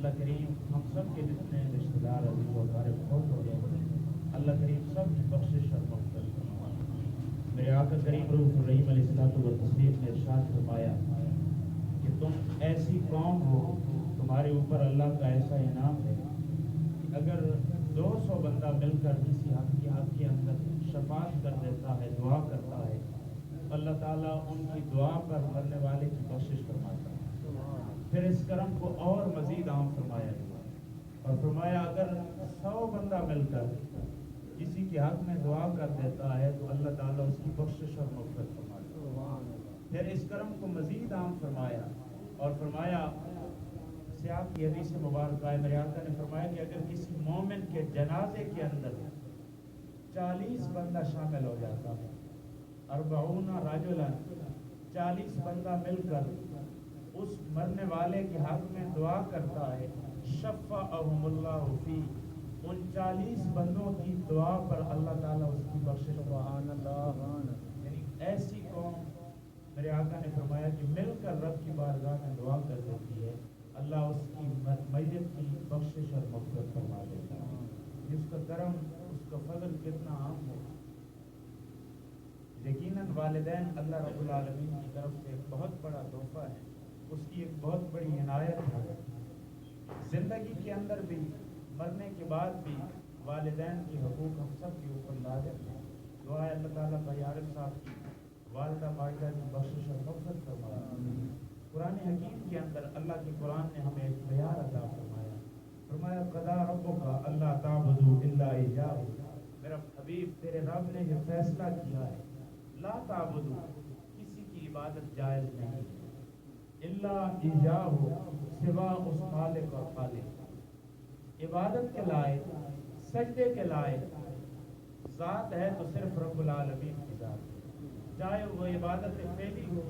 अल्लाह करीम, हम सब के जितने रिश्तेदार अज़ीज़ और हमारे बहुत हो गए। अल्लाह करीम सब की बख्शिश और फरमाए। मेरे आका करीम रूह रहीम तस्लीम ने इरशाद फरमाया कि तुम ऐसी कौम हो, तुम्हारे ऊपर अल्लाह का ऐसा इनाम है कि अगर 200 बंदा मिलकर किसी हक की हक के अंदर शफात कर देता है, दुआ करता है तो अल्लाह ताला उनकी दुआ पर मरने वाले की बख्शिश फरमाता है। फिर इस कर्म को और मजीद आम फरमाया और फरमाया, अगर सौ बंदा मिलकर किसी के हक में दुआ कर देता है तो अल्लाह ताला उसकी बख्शिश और मफरत फरमाता फिर इस कर्म को मजीद आम फरमाया और फरमाया सियाह की हदीस मुबारक है मेरे आका ने फरमाया कि अगर किसी मोमिन के जनाजे के अंदर चालीस बंदा शामिल हो जाता है अरबाउना राजुलन, चालीस बंदा मिलकर उस मरने वाले के हक में दुआ करता है। शफ़ा फ़ी। उन चालीस बंदों की दुआ पर अल्लाह ताला उसकी बख्शिश यानी ऐसी कौम, मेरे आका ने फरमाया कि मिलकर रब की बारगाह में दुआ कर देती है। अल्लाह उसकी मैयत की बख्शिश और मफरत फरमा देता है। जिसका करम, उसका फजल कितना आम हो। यकीनन वालदेन अल्लाह रब्बुल आलमीन की तरफ़ से एक बहुत बड़ा तोहफा है। उसकी एक बहुत बड़ी इनायत है। ज़िंदगी के अंदर भी, मरने के बाद भी वालदेन के हकूक़ हम सब के ऊपर लाजम है। दुआ अल्लाह ताला आरिफ साहब की, वालदा माहिदा की बख्शिश और मफरत फरमाया कुरान हकीम के अंदर अल्लाह के कुरान ने हमें एक बयान अदा फरमाया। फरमाया, कदा रब्बो का अल्लाह ताबुदू मेरा हबीब, तेरे रब ने ये फैसला किया है, ला ताबुदू, किसी की इबादत जायज़ नहीं है। सिवा उस मालिक और खालिक। इबादत के लायक, सजदे के लायक ज़ात है तो सिर्फ़ रब्बुल आलमीन की ज़ात चाहे वो इबादत फैली हो,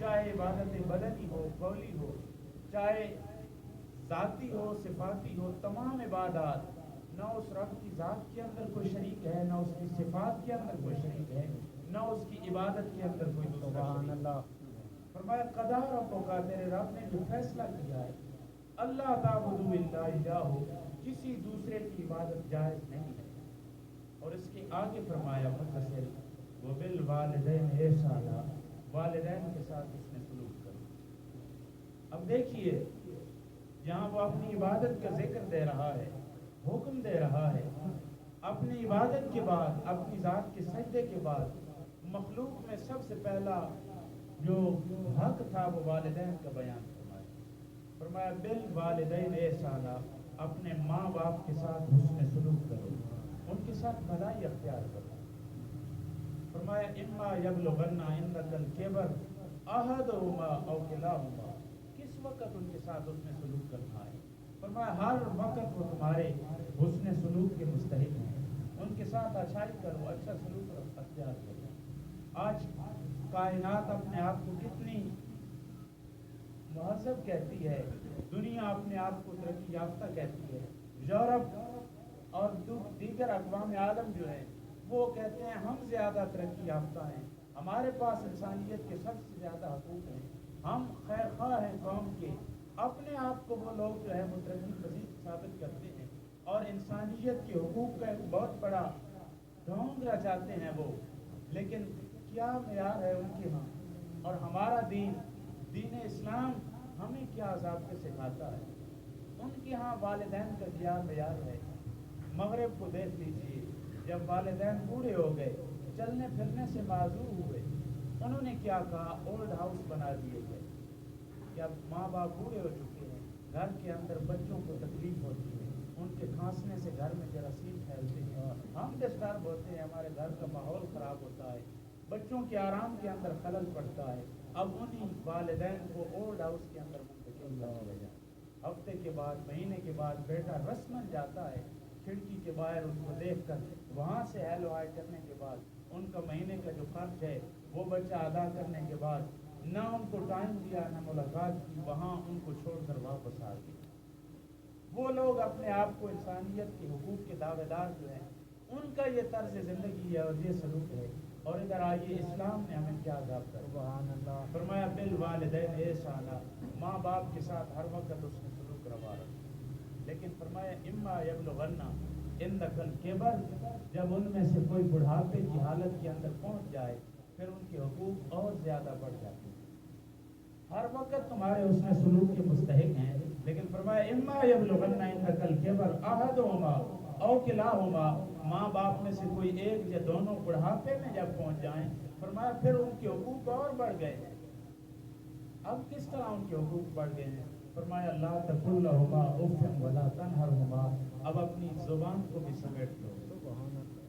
चाहे इबादत बदनी हो, कौली हो, चाहे ज़ाती हो, सिफाती हो, तमाम इबादत, ना उस रब की ज़ात के अंदर कोई शरीक है, ना उसकी सिफात के अंदर कोई शरीक है, ना उसकी इबादत के अंदर कोई दूसरा फरमाया कदा रब्बो का तेरे रब ने जो फैसला किया है, अल्लाह ताबुदू इल्ला हो किसी दूसरे की इबादत जायज़ नहीं है। और इसके आगे फरमाया मुतसिल वो बिल वालिदैन एहसाना वालदेन के साथ इसने सलूक करो अब देखिए यहाँ वो अपनी इबादत का ज़िक्र दे रहा है, हुक्म दे रहा है, अपनी इबादत के बाद, अपनी ज़ात के सजदे के बाद, मखलूक में सबसे पहला जो हक था वो वालदेन का बयान फरमाया। फरमाया, बिल वालदेन एहसाना अपने माँ बाप के साथ हुस्न सलूक करो, उनके साथ भलाई अख्तियार करो। फरमाया, इम्मा यबलुगन्ना इंदकल केबर, अहदहुमा औ किलाहुमा, किस वक्त उनके साथ उसने सलूक करना है? फरमाया, हर वक्त वो तुम्हारे हुस्न सलूक के मुस्तहिक हैं। उनके साथ अच्छाई करो अच्छा सलूक अख्तियार करो। आज कायनात अपने आप को कितनी महजब कहती है। दुनिया अपने आप को तरक्की याफ्ता कहती है। यूरोप और दीगर अकवाम आलम जो है, वो कहते हैं, हम ज़्यादा तरक्की याफ्ता हैं। हमारे पास इंसानियत के सबसे ज़्यादा हकूक़ हैं। हम खैर खा हैं कौम के। अपने आप को वो लोग जो है, वो तरक्की पसीद साबित करते हैं। और इंसानियत के हकूक़ का एक बहुत बड़ा ढोंग रचाते हैं वो। लेकिन क्या मैार है उनके यहाँ और हमारा दीन दीन इस्लाम हमें क्या अजाब के सिखाता है? उनके यहाँ वालदेन का क्या मैार है? मगरब को देख लीजिए, जब वालदेन बूढ़े हो गए, चलने फिरने से माजूर हुए, उन्होंने क्या कहा? ओल्ड हाउस बना दिए गए। अब माँ बाप बूढ़े हो चुके हैं, घर के अंदर बच्चों को तकलीफ़ होती है, उनके खांसने से घर में जरासीम फैलते हैं। और हम डिस्टर्ब होते हैं, हमारे घर का माहौल ख़राब होता है। बच्चों के आराम के अंदर खलल पड़ता है। अब उन्हीं वालदेन को ओल्ड हाउस के अंदर मुंतकिल जाए हफ़्ते के बाद, महीने के बाद बेटा रस्मन जाता है। खिड़की के बाहर उनको देख कर वहाँ से हेलो हाय करने के बाद, उनका महीने का जो खर्च है, वो बच्चा अदा करने के बाद, ना उनको टाइम दिया, ना मुलाकात की, वहाँ उनको छोड़कर वापस आ गए। वो लोग अपने आप को इंसानियत के हकूक के दावेदार जो हैं, उनका ये तर्ज ज़िंदगी है और ये सलूक है। और इधर आइए इस्लाम ने हमें क्या अदाब कर? फरमाया बिल वालदैन एहसाना माँ बाप के साथ हर वक्त उसने सलूक रवा रखा लेकिन फरमाया इम्मा यबलगन्ना इन दखल केबर जब उनमें से कोई बुढ़ापे की हालत के अंदर पहुँच जाए फिर उनके हकूक और ज़्यादा बढ़ जाते हैं। हर वक्त तुम्हारे उसमें सलूक के मुस्तक हैं लेकिन फरमाया इम्मा यबलगन्ना इन दखल केबर अहदुहुमा औ किलाहुमा माँ बाप में से कोई एक या दोनों बुढ़ापे में जब पहुँच जाएँ, फरमाया, फिर उनके हकूक और बढ़ गए अब किस तरह उनके हकूक बढ़ गए हैं? फरमाया अल्लाह तकुल्लहुमा उफ़्फ़िन वला तनहरहुमा अब अपनी ज़ुबान को भी समेट लो।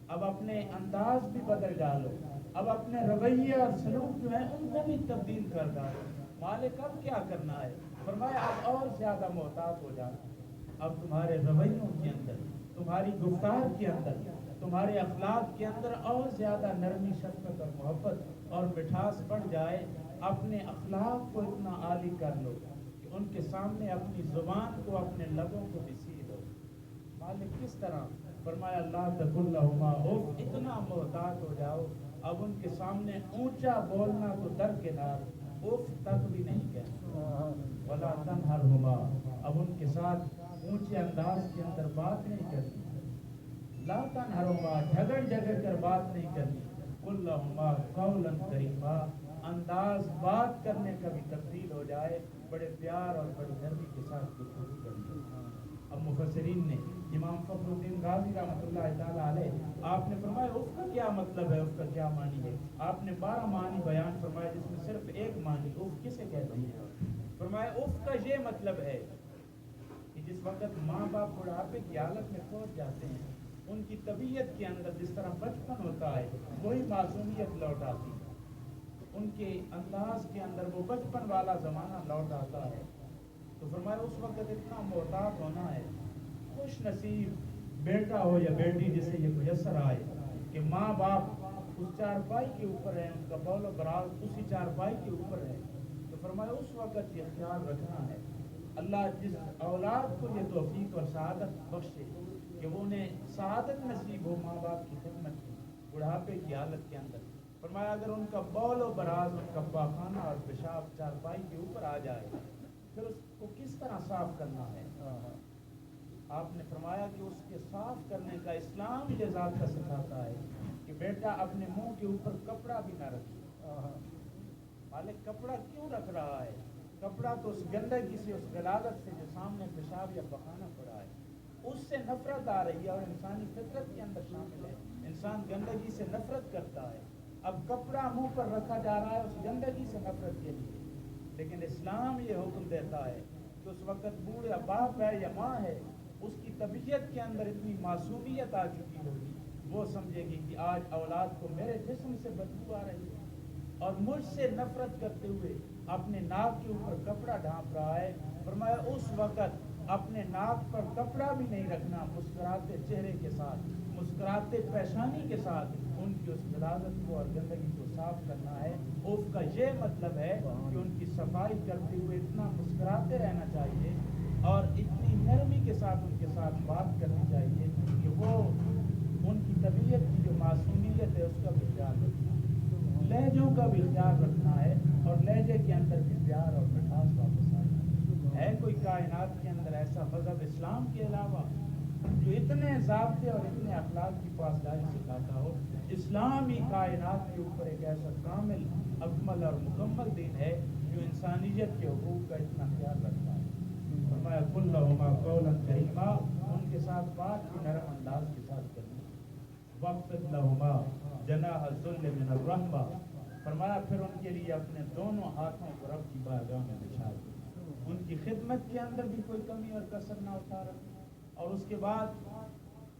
अब अपने अंदाज भी बदल डालो। अब अपने रवैये और सलूक जो है, उनको भी तब्दील कर डालो। मालिक, अब क्या करना है? फरमाया अब और ज़्यादा मोहताज हो जाना अब तुम्हारे रवैयों के अंदर तुम्हारी गुफ्तार के अंदर तुम्हारे अखलाक के अंदर और ज़्यादा नरमी शफकत और मोहब्बत और मिठास बढ़ जाए। अपने अखलाक को इतना आली कर लो कि उनके सामने अपनी ज़ुबान को अपने लबों को भी सी लो। मालिक किस तरह? फरमाया अल्लाह तकुल्लहुमा उफ इतना मोहताज हो जाओ। अब उनके सामने ऊँचा बोलना तो दरकिनार उफ तक भी नहीं कहना वला तनहरहुमा अब उनके साथ ऊँचे अंदाज के अंदर बात नहीं करनी। ला तनहरहुमा झगड़ झगड़ कर बात नहीं करनी। कौलन करीमा, अंदाज बात करने का भी तब्दील हो जाए, बड़े प्यार और बड़ी नरमी के साथ गुफ्तगू करनी। अब मुफसरीन ने इमाम फखरुद्दीन गाजी अलैह, आपने फरमाया, उसका क्या मतलब है, उसका क्या मानी है? आपने बारह मानी बयान फरमाया जिसमें सिर्फ़ एक मानी, उफ किसे कहते हैं? फरमाया, उफ का ये मतलब है जिस वक्त माँ बाप बुढ़ापे की हालत में पहुँच जाते हैं, उनकी तबीयत के अंदर जिस तरह बचपन होता है, वही मासूमियत लौट आती है। उनके अंदाज के अंदर वो बचपन वाला ज़माना लौट आता है। तो फरमाया, उस वक्त इतना मोहताज होना है खुश नसीब बेटा हो या बेटी जिसे ये मुयसर आए, कि माँ बाप उस चारपाई के ऊपर है, उनका बौल बराल उसी चारपाई के ऊपर है। तो फरमाया, उस वक्त ये ख्याल रखना है। अल्लाह जिस औलाद को ये तोफीक और शहादत बख्शे कि वो उन्हें शहादत नसीब हो माँ बाप की खिदमत की बुढ़ापे की हालत के अंदर। फरमाया, अगर उनका बौल व बराज उनका पाखाना और पेशाब चारपाई के ऊपर आ जाए, फिर उसको किस तरह साफ़ करना है? आपने फरमाया कि उसके साफ़ करने का इस्लाम ये का सिखाता है कि बेटा अपने मुँह के ऊपर कपड़ा भी ना रखे मालिक कपड़ा क्यों रख रहा है? कपड़ा तो उस गंदगी से, उस गलादत से जो सामने पेशाब या पखाना पड़ा है, उससे नफरत आ रही है और इंसानी फितरत के अंदर शामिल है। इंसान गंदगी से नफरत करता है। अब कपड़ा मुँह पर रखा जा रहा है उस गंदगी से नफरत के लिए। लेकिन इस्लाम ये हुक्म देता है कि उस वक्त बूढ़ा बाप है या माँ है, उसकी तबीयत के अंदर इतनी मासूमियत आ चुकी होगी, वो समझेगी कि आज औलाद को मेरे जिस्म से बदबू आ रही है। और मुझसे नफरत करते हुए अपने नाक के ऊपर कपड़ा ढांप रहा है। फरमाया, उस वक्त अपने नाक पर कपड़ा भी नहीं रखना, मुस्कुराते चेहरे के साथ, मुस्कुराते पेशानी के साथ, उनकी उस गलादत को और गंदगी को साफ़ करना है। उफ का ये मतलब है कि उनकी सफ़ाई करते हुए इतना मुस्कुराते रहना चाहिए और इतनी नरमी के साथ उनके साथ बात करनी चाहिए कि वो उनकी तबीयत की जो मासूमियत है, उसका भी ख्याल रखना लहजों का भी ख्याल रखना है। और लहजे के अंदर भी प्यार और मिठास वापस आना है कोई कायनात के अंदर ऐसा मज़हब इस्लाम के अलावा जो इतने जबते और इतने अखलाक की पासदारी सिखाता हो? इस्लाम ही कायनात के ऊपर एक ऐसा कामिल, अकमल और मुकम्मल दिन है जो इंसानियत के हकूक़ का इतना ख्याल रखता है। फरमाया उनके साथ बात भी नरम अंदाज के साथ करनी। वक्त लहुमा रहमा फरमाया, फिर उनके लिए अपने दोनों हाथों को रब की बारगाह में बिछा दिया उनकी खिदमत के अंदर भी कोई कमी और कसर ना उतारा। और उसके बाद,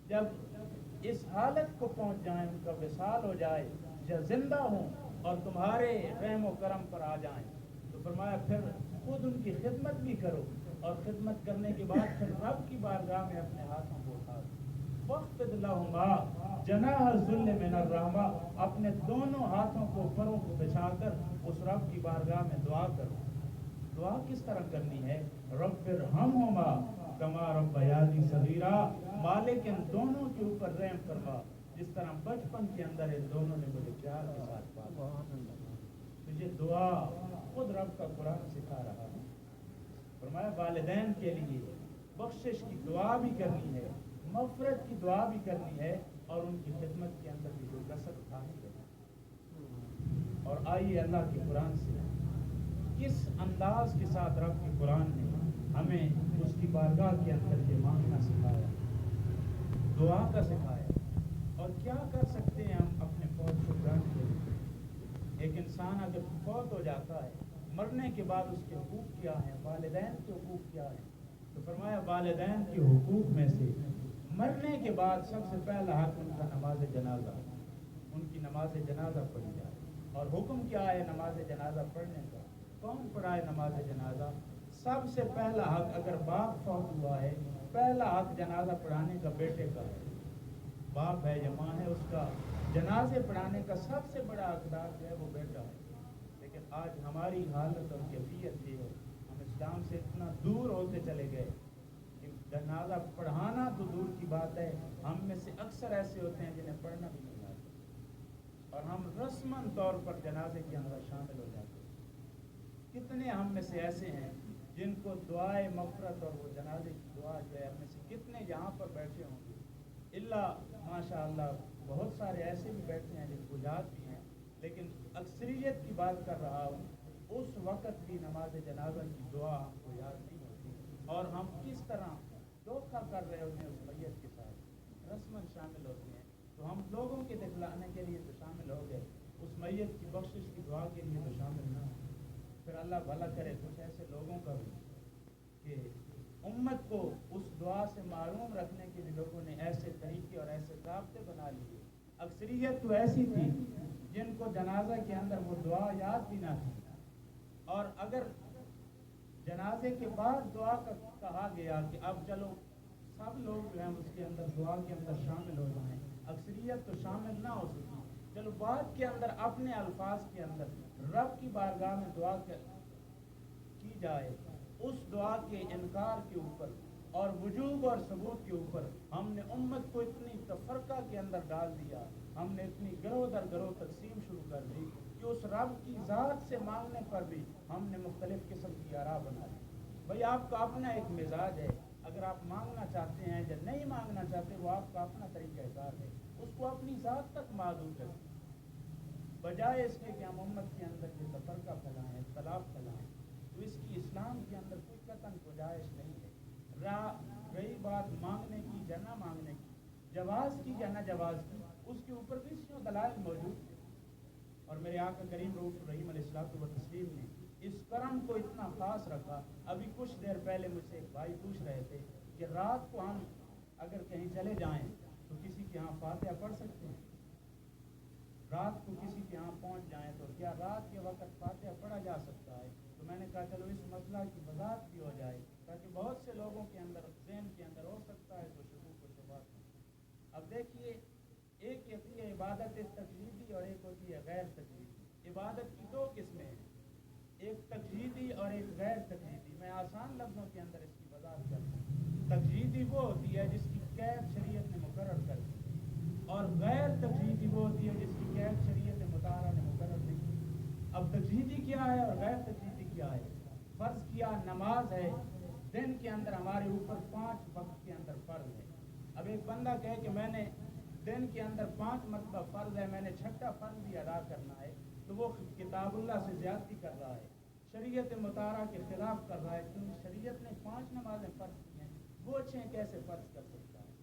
जब इस हालत को पहुँच जाए, उनका विशाल हो जाए, या ज़िंदा हों और तुम्हारे रहम करम पर आ जाएँ तो फरमाया, फिर खुद उनकी खिदमत भी करो। और खिदमत करने के बाद, फिर रब की बारगाह में अपने हाथों रहमा, अपने दोनों हाथों को ऊपरों को बिछाकर उस रब की बारगाह में दुआ करो। दुआ किस तरह करनी है? रब फिर हम होमा कमा रब बयादी सगीरा, मालिक इन दोनों के ऊपर रहम फरमा। जिस तरह बचपन के अंदर इन दोनों ने मुझे प्यार के साथ पाला। तो ये दुआ खुद रब का कुरान सिखा रहा है। फरमाया, वालदेन के लिए बख्शिश की दुआ भी करनी है। मफरत की दुआ भी करनी है और उनकी खिदमत के अंदर भी जो कसर उठा उठानी है। और आइए अल्लाह के कुरान से किस अंदाज के साथ रब के कुरान ने हमें उसकी बारगाह के अंदर ये मांगना सिखाया? दुआ का सिखाया। और क्या कर सकते हैं हम अपने फौज ग्रहण के लिए? एक इंसान अगर फौत हो जाता है, मरने के बाद उसके हकूक क्या हैं? वालदेन के हकूक क्या हैं? तो फरमाया, वालदेन के हकूक में से मरने के बाद सबसे पहला हक उनका नमाज़ जनाजा, उनकी नमाज़ जनाजा पढ़ी जाए। और हुक्म क्या है नमाज़ जनाजा पढ़ने का? कौन पढ़ाए नमाज़ जनाजा? सबसे पहला हक अगर बाप फौत हुआ है, पहला हक जनाजा पढ़ाने का बेटे का है। बाप है या माँ है, उसका जनाजे पढ़ाने का सबसे बड़ा हकदार जो है वो बेटा है। लेकिन आज हमारी हालत और कैफियत ये है हम इस्लाम से इतना दूर होते चले गए जनाजा पढ़ाना तो दूर की बात है। हम में से अक्सर ऐसे होते हैं जिन्हें पढ़ना भी नहीं आता। और हम रस्मन तौर पर जनाजे के अंदर शामिल हो जाते हैं। कितने हम में से ऐसे हैं जिनको दुआए मफरत और वो जनाजे की दुआ जो है, हमें से कितने यहाँ पर बैठे होंगे। इल्ला माशा बहुत सारे ऐसे भी बैठे हैं जिनको याद भी हैं। लेकिन अक्सरियत की बात कर रहा हूँ, उस वक़्त भी नमाज़ जनाजा की दुआ हमको याद नहीं होती। और हम किस तरह धोखा कर रहे होते हैं उस मैयत के साथ। रस्मन शामिल होते हैं। तो हम लोगों के दिखलाने के लिए तो शामिल हो गए। उस मैयत की बख्शिश की दुआ के लिए तो शामिल ना हो। फिर अल्लाह भला करे, कुछ ऐसे लोगों का भी कि उम्मत को उस दुआ से मालूम रखने के लिए लोगों ने ऐसे तरीके और ऐसे जबते बना लिए। अक्सरियत तो ऐसी थी जिनको जनाजा के अंदर वो दुआ याद भी ना थी। और अगर जनाजे के बाद दुआ का कहा गया कि अब चलो, सब लोग जो हैं उसके अंदर, दुआ के अंदर शामिल हो जाएँ। अक्सरियत तो शामिल ना हो सकी चलो बाद के अंदर, अपने अल्फाज के अंदर, रब की बारगाह में दुआ की जाए, उस दुआ के इनकार के ऊपर और वजूब और सबूत के ऊपर हमने उम्मत को इतनी तफरका के अंदर डाल दिया, हमने इतनी गरोह दर गरोह तकसीम शुरू कर दी। कि उस रब की ज़ात से मांगने पर भी हमने मुख्तलिफ़ किस्म की आरा बना दी भाई, आपका अपना एक मिजाज है। अगर आप मांगना चाहते हैं या नहीं मांगना चाहते, वो आपका अपना तरीका कार है। उसको अपनी ज़ात तक मादूद रखें बजाय इसके कि हम उम्मत के अंदर ये तफरका फैलाएँ तलाब फैलाएँ तो इसकी इस्लाम के अंदर कोई कतन गुजाइश नहीं है। रही बात मांगने की या ना मांगने की, जवाज की या ना जवाज की, उसके ऊपर भी इसमें दलाल मौजूद और करीम रूफ रहीम तस्लीम ने इस करम को इतना खास रखा। अभी कुछ देर पहले मुझसे एक भाई पूछ रहे थे कि रात को हम अगर कहीं चले जाएँ तो किसी के यहाँ फातिहा पढ़ सकते हैं? रात को किसी के यहाँ पहुँच जाएँ तो क्या रात के वक्त फातह पढ़ा जा सकता है? तो मैंने कहा, चलो इस मसला की वजाहत भी हो जाए, ताकि बहुत से लोगों के अंदर, जहन के अंदर हो सकता है तो शुरू को शुरुआत अब देखिए, एक है इबादत तकलीदी और एक होती है गैर तकलीदी इबादत की दो किस्में हैं। एक तकलीदी और एक गैर तकलीदी मैं आसान लफ्ज़ों के अंदर इसकी वजाहत करता हूँ। तकलीदी वो होती है जिसकी कैद शरीयत ने मुकर कर दी। और गैर तकलीदी वो होती है जिसकी कैद शरीयत मुतारा ने मुकर नहीं की। अब तकलीदी क्या है और गैर तकलीदी क्या है? फ़र्ज़ किया नमाज़ है। दिन के अंदर हमारे ऊपर पाँच वक्त के अंदर फ़र्ज़ है। अब एक बंदा कहे कि मैंने दिन के अंदर पाँच मरतबा फ़र्ज़ है, मैंने छठा फ़र्ज़ भी अदा करना है। तो वो किताबुल्ला से ज़्यादती कर रहा है। शरीयत मुतारा के खिलाफ कर रहा है, क्योंकि शरीयत ने पाँच नमाजें फ़र्ज़ की हैं। वो छः कैसे फ़र्ज़ कर सकता है?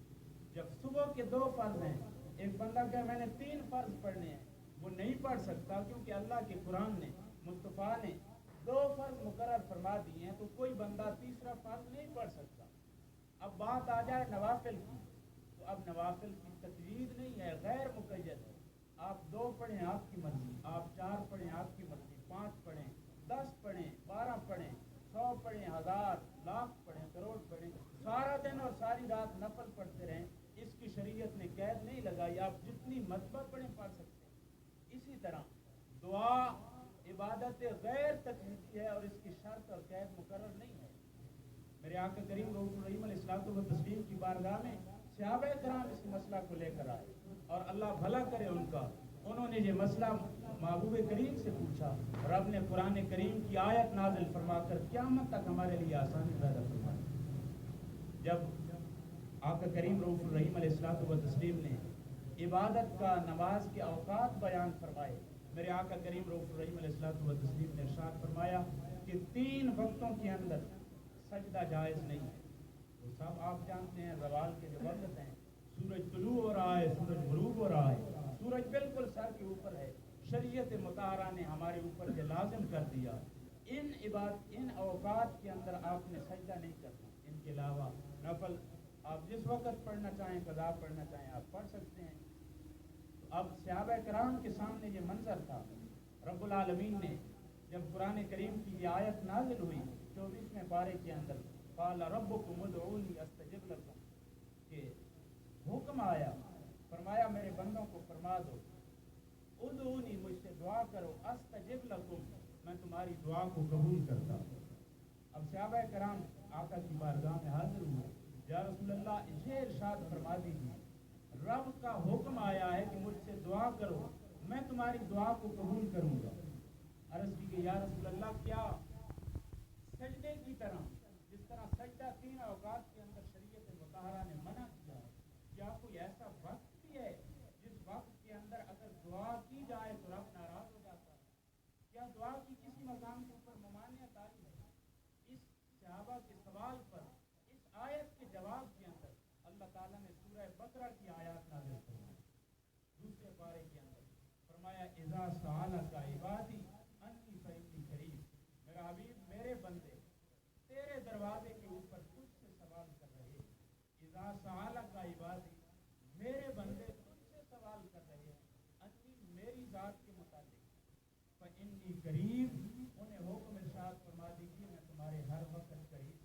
जब सुबह के दो फ़र्ज़ हैं, एक बंदा कहे, मैंने तीन फ़र्ज़ पढ़ने हैं। वो नहीं पढ़ सकता, क्योंकि अल्लाह के कुरान ने, मुस्तफ़ा ने दो फ़र्ज़ मुकर फरमा दिए हैं तो कोई बंदा तीसरा फ़र्ज़ नहीं पढ़ सकता। अब बात आ जाए नवाफिल की तो अब नवाफिल की तजवीज़ नहीं है, गैर मुकैद है। आप दो पढ़ें आपकी मर्ज़ी, आप चार पढ़ें आपकी मर्ज़ी, पाँच पढ़ें, दस पढ़ें, बारह पढ़ें, सौ पढ़ें, हज़ार, लाख पढ़ें, करोड़ पढ़ें, सारा दिन और सारी रात नफल पढ़ते रहें। इसकी शरीयत ने कैद नहीं लगाई, आप जितनी मतबा पढ़ें पढ़ सकते हैं। इसी तरह दुआ इबादत गैर तकलीफी है और इसकी शर्त और कैद मुकर नहीं है। मेरे आका करीम रहीम तस्लीम की बारगाह में सहाब कराम इस मसला को लेकर आए। और अल्लाह भला करे उनका। उन्होंने ये मसला महबूब करीम से पूछा। रब ने कुरान करीम की आयत नाजिल फरमाकर क्यामत तक हमारे लिए आसानी पैदा फरमाई। जब आका करीम रहीम तस्लीम ने इबादत का नमाज़ के अवकात बयान फरमाए, मेरे आका करीम रहीम तस्लीम ने इरशाद फरमाया कि तीन वक्तों के अंदर सजदा जायज़ नहीं है। तो सब आप जानते हैं, जवाल के जो वक्त हैं सूरज तुलू हो रहा है, सूरज गरूब हो रहा है। सूरज बिल्कुल सर के ऊपर है। शरीयत मुतारा ने हमारे ऊपर ये लाजिम कर दिया। इन इबाद, इन अवकात के अंदर आपने सजदा नहीं करना। इनके अलावा नफल, आप जिस वक्त पढ़ना चाहें कदा पढ़ना चाहें, आप पढ़ सकते हैं। तो अब सहाब कराम के सामने ये मंजर था। रब्बुल आलमीन ने जब कुरान करीम की ये आयत नाजिल हुई, चौबीसवें पारे के अंदर, काला रब को मुदूनी हुक्म आया फरमाया, मेरे बंदों को फरमा दो। उदूनी मुझसे दुआ करो अस्तजिब लकुम मैं तुम्हारी दुआ को कबूल करता हूँ। अब सहाबा कराम आका की बारगाह में हाजिर हुए। या रसूलुल्लाह, इसे इरशाद फरमा दीजिए। रब का हुक्म आया है कि मुझसे दुआ करो, मैं तुम्हारी दुआ को कबूल करूँगा। अर्ज़ की कि या रसूलुल्लाह, क्या सजदे की तरह, जिस तरह सजदा तीन अवकात के अंदर शरीयत मुताहरा ने कोई ऐसा वक्त भी है जिस वक्त के अंदर अगर दुआ की जाए तो रब नाराज़ हो जाता है। क्या दुआ की किसी मकाम के ऊपर ममानियत आई है? इस सहाबा के सवाल पर, इस आयत के जवाब के अंदर अल्लाह ताला ने सूरह बकरा की आयत नाजिल फरमाई। दूसरे पारे के अंदर फरमाया, इजा सआला का इबादी अन्नी फइन्नी करीब। मेरा हबीब, मेरे बंदे, तेरे दरवाजे के ऊपर तुझसे सवाल कर रहे इजा सआला का इबादी मेरे बंदे तुझसे सवाल कर रहे हैं अन्नी मेरी जात के मुताबिक इन्नी करीब उन्हें हुक्म इरशाद फरमा दीजिए मैं तुम्हारे हर वक्त करीब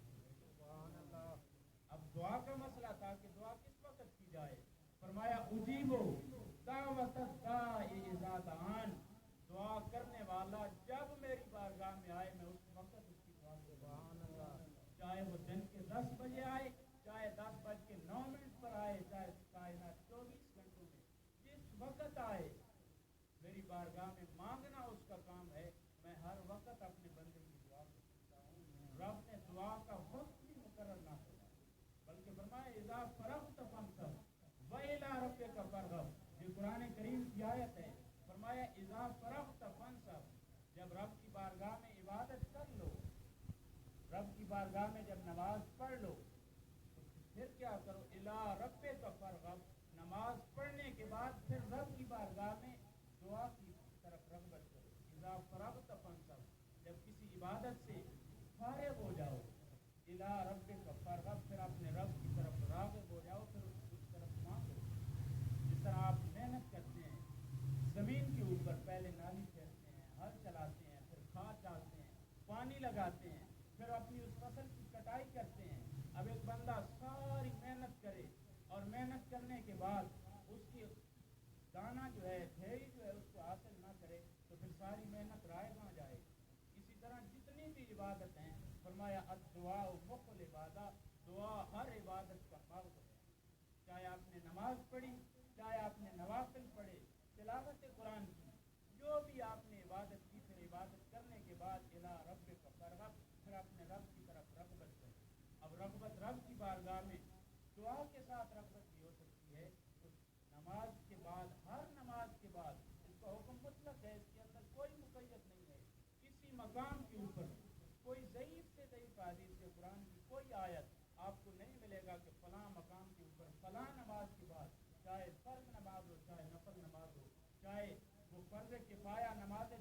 अब दुआ का मसला था कि दुआ किस वक्त की जाए? फरमाया उजीबो दान दुआ करने वाला जब मेरी बारगाह में आए मैं उस वक्त उसकी दुआ को चाहे वो दिन के दस बजे आए चाहे दस बज के नौ मिनट पर आए चाहे कायनात चौबीस घंटों में। जिस वक्त आए मेरी बारगाह में मांगना उसका काम है मैं हर वक्त अपने बंदे की दुआ को सुनता हूँ रब ने दुआ का वक्त भी मुकर ना किया बल्कि फरमाया, इजा सब वला रब का फरगब। ये कुरान करीम की आयत है। फरमाया, इजा फरग तफन जब रब की बारगाह में इबादत कर लो, रब की बारगाह में जब नमाज़ पढ़ लो तो फिर क्या करो? इला रब का फरगब। नमाज़ पढ़ने के बाद फिर रब की बारगाह में दुआ की तरफ़ रगबत करो। इजा फरग तफन सब जब किसी इबादत से फारिग इला रब का फरगब फिर अपने रब की तरफ़ रागब हो जिस तरह आप मेहनत करते हैं, ज़मीन के ऊपर पहले नाली फेरते हैं, हल चलाते हैं, फिर खाद डालते हैं, पानी लगाते हैं, फिर अपनी उस फ़सल की कटाई करते हैं। अब एक बंदा सारी मेहनत करे और मेहनत करने के बाद उसकी दाना जो है, ढेरी जो है, उसको हासिल ना करे तो फिर सारी मेहनत राय कहाँ जाए इसी तरह जितनी भी इबादत हैं, फरमाया दुआ हर इबादत का है। चाहे आपने नमाज़ पढ़ी, चाहे आपने नवाफिल पढ़े, तिलावत कुरान की, जो भी आपने इबादत की, फिर इबादत करने के बाद इला रब का फरगब फिर अपने रब की तरफ़ रगबत करें। अब रगबत रब की बारगाह में दुआ के साथ रगबत भी हो सकती है। तो नमाज़ के बाद नमाज़